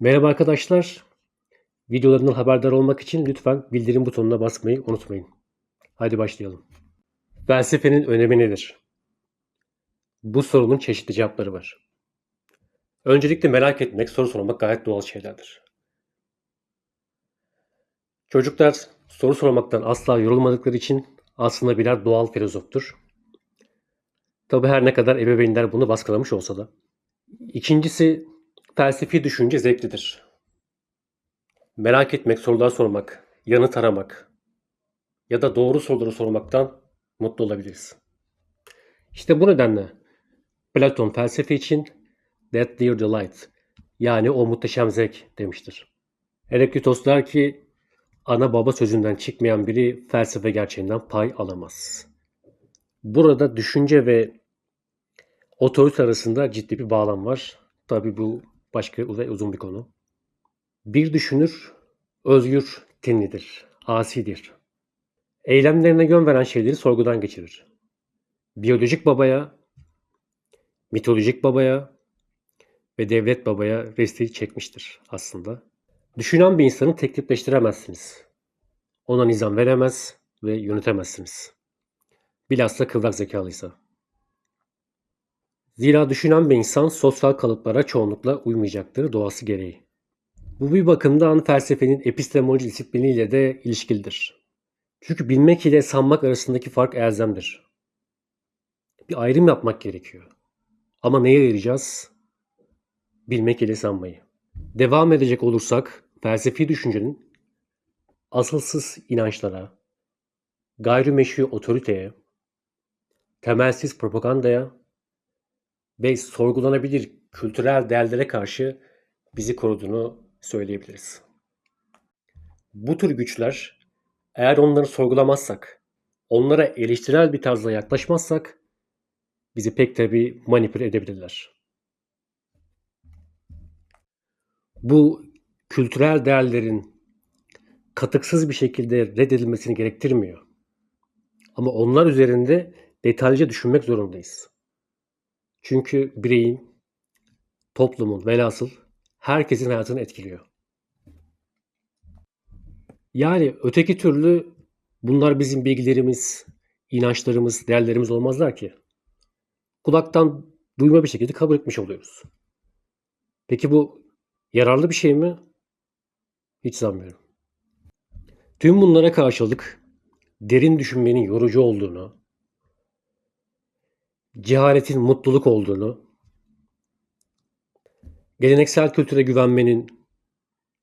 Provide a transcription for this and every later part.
Merhaba arkadaşlar. Videolarından haberdar olmak için lütfen bildirim butonuna basmayı unutmayın. Hadi başlayalım. Felsefenin önemi nedir? Bu sorunun çeşitli cevapları var. Öncelikle merak etmek, soru sormak gayet doğal şeylerdir. Çocuklar soru sormaktan asla yorulmadıkları için aslında birer doğal filozoftur. Tabi her ne kadar ebeveynler bunu baskılamış olsa da. İkincisi felsefi düşünce zevklidir. Merak etmek, sorular sormak, yanıt aramak ya da doğru soruları sormaktan mutlu olabiliriz. İşte bu nedenle Platon felsefe için that dear delight yani o muhteşem zevk demiştir. Heraklitos der ki ana baba sözünden çıkmayan biri felsefe gerçeğinden pay alamaz. Burada düşünce ve otorite arasında ciddi bir bağlam var. Tabi bu başka ve uzun bir konu. Bir düşünür, özgür tenlidir, asidir. Eylemlerine yön veren şeyleri sorgudan geçirir. Biyolojik babaya, mitolojik babaya ve devlet babaya resti çekmiştir aslında. Düşünen bir insanı teklifleştiremezsiniz. Ona nizam veremez ve yönetemezsiniz. Bilhassa kıvrak zekalıysa. Zira düşünen bir insan sosyal kalıplara çoğunlukla uymayacaktır doğası gereği. Bu bir bakımdan felsefenin epistemoloji disipliniyle de ilişkilidir. Çünkü bilmek ile sanmak arasındaki fark elzemdir. Bir ayrım yapmak gerekiyor. Ama neye ayıracağız? Bilmek ile sanmayı. Devam edecek olursak felsefi düşüncenin asılsız inançlara, gayrimeşru otoriteye, temelsiz propagandaya ve sorgulanabilir kültürel değerlere karşı bizi koruduğunu söyleyebiliriz. Bu tür güçler eğer onları sorgulamazsak, onlara eleştirel bir tarzla yaklaşmazsak bizi pek tabi manipüle edebilirler. Bu kültürel değerlerin katıksız bir şekilde reddedilmesini gerektirmiyor. Ama onlar üzerinde detaylıca düşünmek zorundayız. Çünkü bireyin, toplumun velhasıl herkesin hayatını etkiliyor. Yani öteki türlü bunlar bizim bilgilerimiz, inançlarımız, değerlerimiz olmazlar ki. Kulaktan duyma bir şekilde kabul etmiş oluyoruz. Peki bu yararlı bir şey mi? Hiç sanmıyorum. Tüm bunlara karşılık derin düşünmenin yorucu olduğunu, cehaletin mutluluk olduğunu, geleneksel kültüre güvenmenin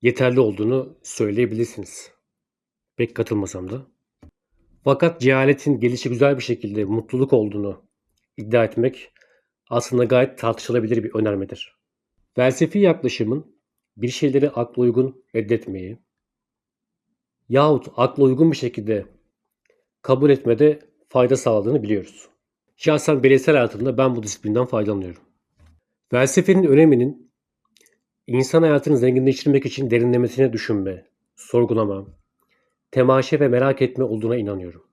yeterli olduğunu söyleyebilirsiniz. Pek katılmasam da. Fakat cehaletin gelişi güzel bir şekilde mutluluk olduğunu iddia etmek aslında gayet tartışılabilir bir önermedir. Felsefi yaklaşımın bir şeyleri akla uygun reddetmeyi yahut akla uygun bir şekilde kabul etmede fayda sağladığını biliyoruz. Şahsen bireysel hayatımda ben bu disiplinden faydalanıyorum. Felsefenin öneminin insan hayatını zenginleştirmek için derinlemesine düşünme, sorgulama, temaşe ve merak etme olduğuna inanıyorum.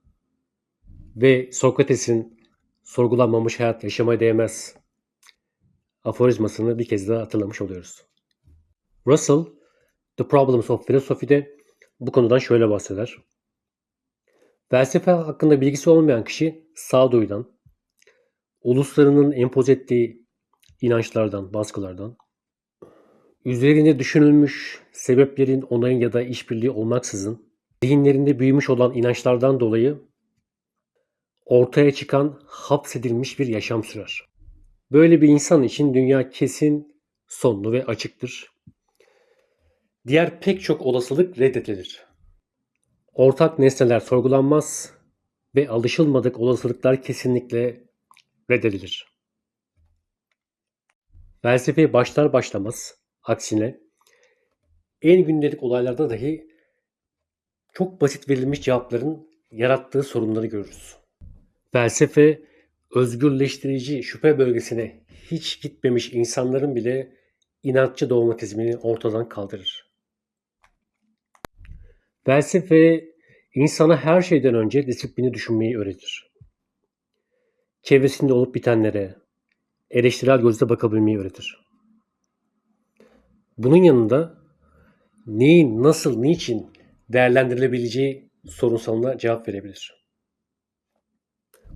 Ve Sokrates'in sorgulanmamış hayat yaşamaya değmez aforizmasını bir kez daha hatırlamış oluyoruz. Russell, The Problems of Philosophy'de bu konudan şöyle bahseder. Felsefe hakkında bilgisi olmayan kişi sağduyudan, uluslarının empoze ettiği inançlardan, baskılardan, üzerine düşünülmüş sebeplerin onayın ya da işbirliği olmaksızın zihinlerinde büyümüş olan inançlardan dolayı ortaya çıkan hapsedilmiş bir yaşam sürer. Böyle bir insan için dünya kesin sonlu ve açıktır. Diğer pek çok olasılık reddedilir. Ortak nesneler sorgulanmaz ve alışılmadık olasılıklar kesinlikle reddedilir. Felsefeye başlar başlamaz aksine en gündelik olaylarda dahi çok basit verilmiş cevapların yarattığı sorunları görürüz. Felsefe özgürleştirici şüphe bölgesine hiç gitmemiş insanların bile inatçı dogmatizmini ortadan kaldırır. Felsefe insana her şeyden önce disiplini düşünmeyi öğretir. Çevresinde olup bitenlere eleştirel gözle bakabilmeyi öğretir. Bunun yanında neyin, nasıl, niçin değerlendirilebileceği sorunsalına cevap verebilir.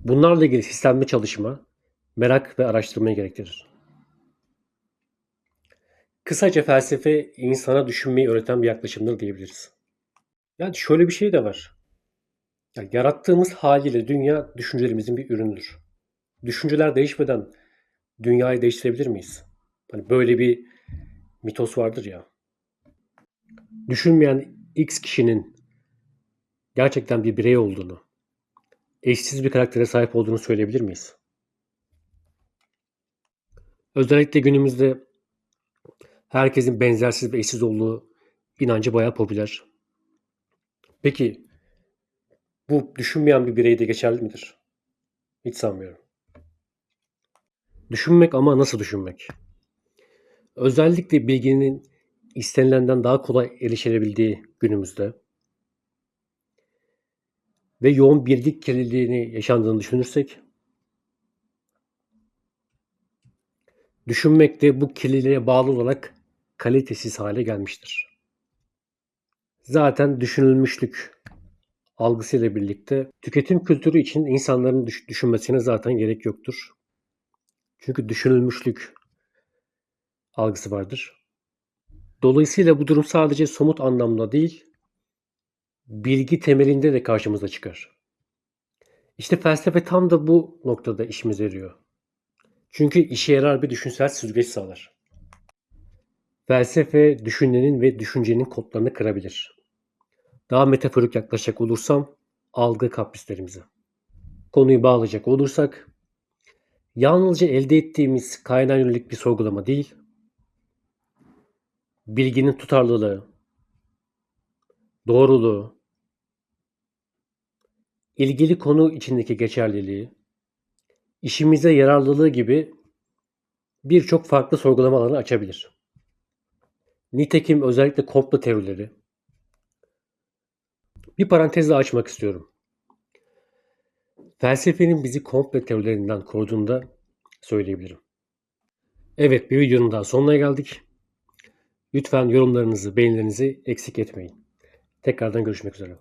Bunlarla ilgili sistemli çalışma, merak ve araştırmayı gerektirir. Kısaca felsefe insana düşünmeyi öğreten bir yaklaşımdır diyebiliriz. Yani şöyle bir şey de var. Yani yarattığımız haliyle dünya düşüncelerimizin bir ürünüdür. Düşünceler değişmeden dünyayı değiştirebilir miyiz? Hani böyle bir mitos vardır ya. Düşünmeyen X kişinin gerçekten bir birey olduğunu, eşsiz bir karaktere sahip olduğunu söyleyebilir miyiz? Özellikle günümüzde herkesin benzersiz ve eşsiz olduğu inancı bayağı popüler. Peki bu düşünmeyen bir bireyde geçerli midir? Hiç sanmıyorum. Düşünmek ama nasıl düşünmek? Özellikle bilginin istenilenden daha kolay erişilebildiği günümüzde ve yoğun bilgi kirliliğini yaşandığını düşünürsek düşünmek de bu kirliliğe bağlı olarak kalitesiz hale gelmiştir. Zaten düşünülmüşlük algısıyla birlikte tüketim kültürü için insanların düş- düşünmesine zaten gerek yoktur. Çünkü düşünülmüşlük algısı vardır. Dolayısıyla bu durum sadece somut anlamda değil, bilgi temelinde de karşımıza çıkar. İşte felsefe tam da bu noktada işimize yarıyor. Çünkü işe yarar bir düşünsel süzgeç sağlar. Felsefe düşünenin ve düşüncenin kodlarını kırabilir. Daha metaforik yaklaşacak olursam algı kaprislerimize. Konuyu bağlayacak olursak yalnızca elde ettiğimiz kaynağa yönelik bir sorgulama değil, bilginin tutarlılığı, doğruluğu, ilgili konu içindeki geçerliliği, işimize yararlılığı gibi birçok farklı sorgulama alanı açabilir. Nitekim özellikle komplo teorileri. Bir parantez daha açmak istiyorum. Felsefenin bizi komplo teorilerinden koruduğunu da söyleyebilirim. Evet bir videonun daha sonuna geldik. Lütfen yorumlarınızı, beğenilerinizi eksik etmeyin. Tekrardan görüşmek üzere.